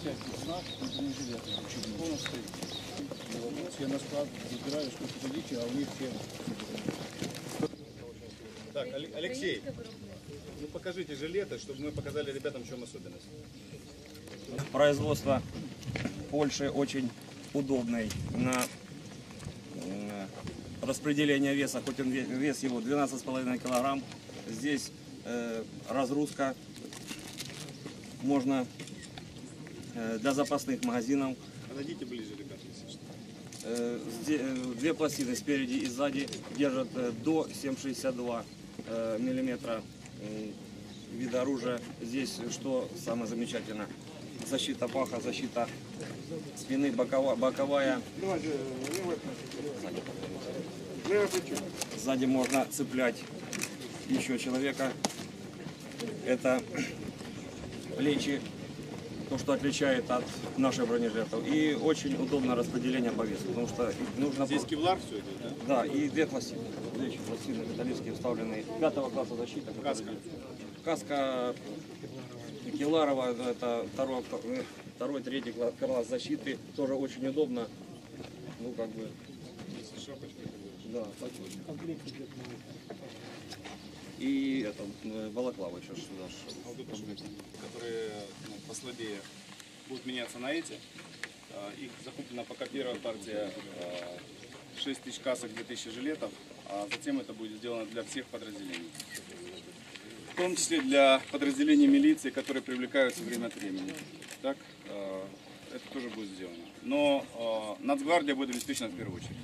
всяких знак, бронежилеты полностью. Я на склад забираю, сколько хотите, а у них все Так, Але- Алексей, ну покажите жилеты, чтобы мы показали ребятам, в чем особенность. Производство Польши очень удобный на э, распределение веса, хоть он ве- вес его 12,5 килограмм. Здесь э, разгрузка можно для запасных магазинов. Подойдите ближе, ребята, если что. Э, э, Две пластины спереди и сзади держат э, до 7,62 э, миллиметра м, вида оружия. Здесь что самое замечательное? Защита паха, защита спины, бокова- боковая. Сзади можно цеплять еще человека. Это плечи, то, что отличает от наших бронежилетов. И очень удобно распределение по весу, потому что нужно... Здесь кевлар все идет, да? Да, и две пластины. Две еще пластины металлические вставленные. Пятого класса защита. которая Каска. Каска Кевларова, это второй, э, второй, третий кла- класс защиты. Тоже очень удобно. Ну, как бы, да, так вот. И это, э, балаклава еще сюда. А вот это? Которые ну, послабее будут меняться на эти. А, Их закуплена пока первая партия а, 6 тысяч касок, 2000 жилетов, а затем это будет сделано для всех подразделений. В том числе для подразделений милиции, которые привлекаются время от времени. Так, а, это тоже будет сделано. Но а, Нацгвардия будет обеспечена в первую очередь.